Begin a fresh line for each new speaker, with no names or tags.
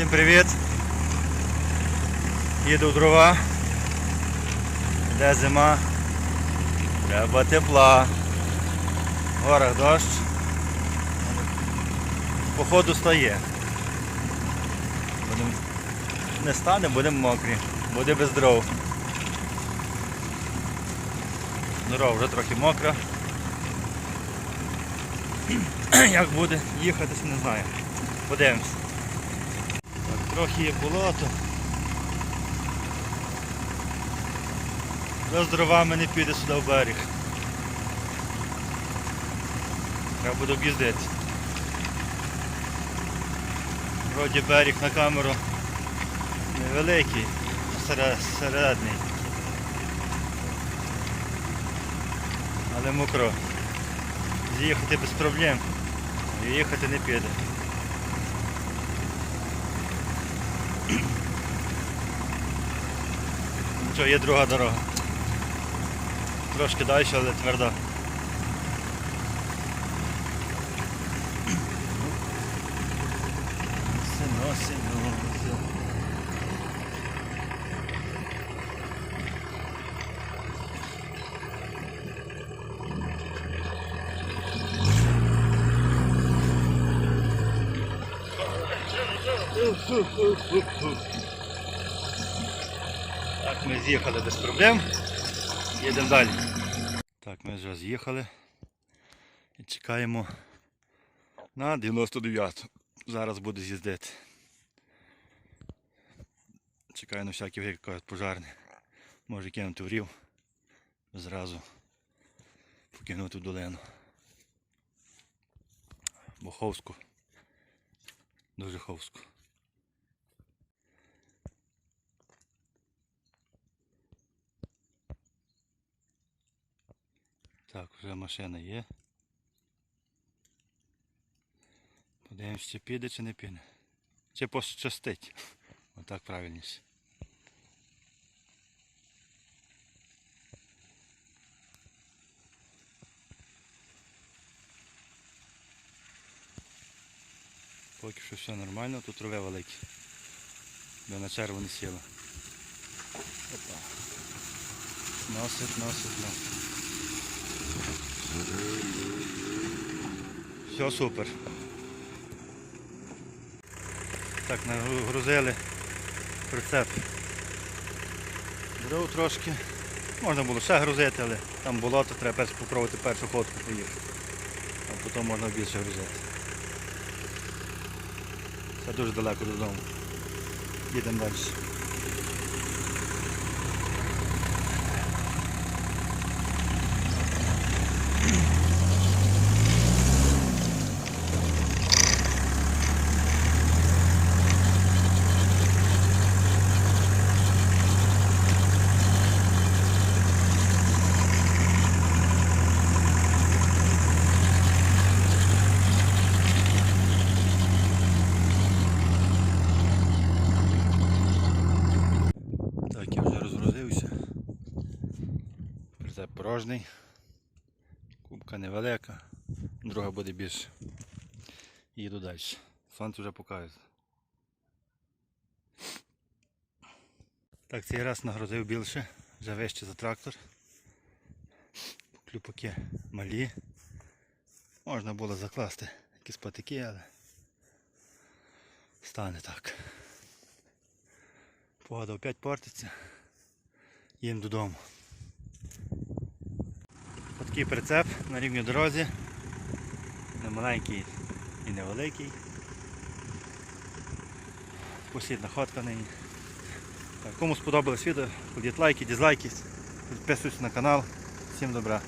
Всім привіт! Їду в дрова. Йде зима. Треба тепла. В горах дощ. Походу стає. Будем... Не стане, будемо мокрі. Буде без дров. Дорога вже трохи мокра. Як буде їхатись, не знаю. Подивимось. Трохи є болото. З дровами не піде сюди в берег. Треба буде об'їздити. Вроді берег на камеру невеликий, серед- середній. Але мокро. З'їхати без проблем. І їхати не піде. Нічого, є друга дорога. Трошки далі, але тверда. Сино, сино, сино. Так, ми з'їхали без проблем. Їдемо далі. Так, ми вже з'їхали і чекаємо на 99. Зараз буду з'їздити. Чекаю на всякий вик, кажуть, пожарний. Може кинути в рів. Зразу покинути в долину. Бо ховську. Дуже ховську. Так, вже машина є. Подивимось, чи піде, чи не піде. Чи пощастить. Отак правильніше. Поки що все нормально, тут траве велике. Бо на червоне сіло. Опа. Носить, носить, носить. Все супер. Так, нагрузили прицеп. Дров трошки. Можна було ще грузити, але там болото, треба перш попробувати першу ходку поїхати. А потім можна більше грузити. Це дуже далеко додому. Їдемо далі. Так, я вже розгрузився. Прицеп порожній. Кубка невелика, друга буде більше. Їду далі. Сонце вже показує. Так, цей раз нагрузив більше, вже вище за трактор. Клюпаки малі. Можна було закласти якісь патики, але стане так. Погода опять портиться. Їдемо додому. Такий прицеп на рівній дорозі. Не маленький і невеликий. Послідна ходка нині. Так, кому сподобалось відео, кладіть лайки, дізлайки, підписуйтесь на канал. Всім добра.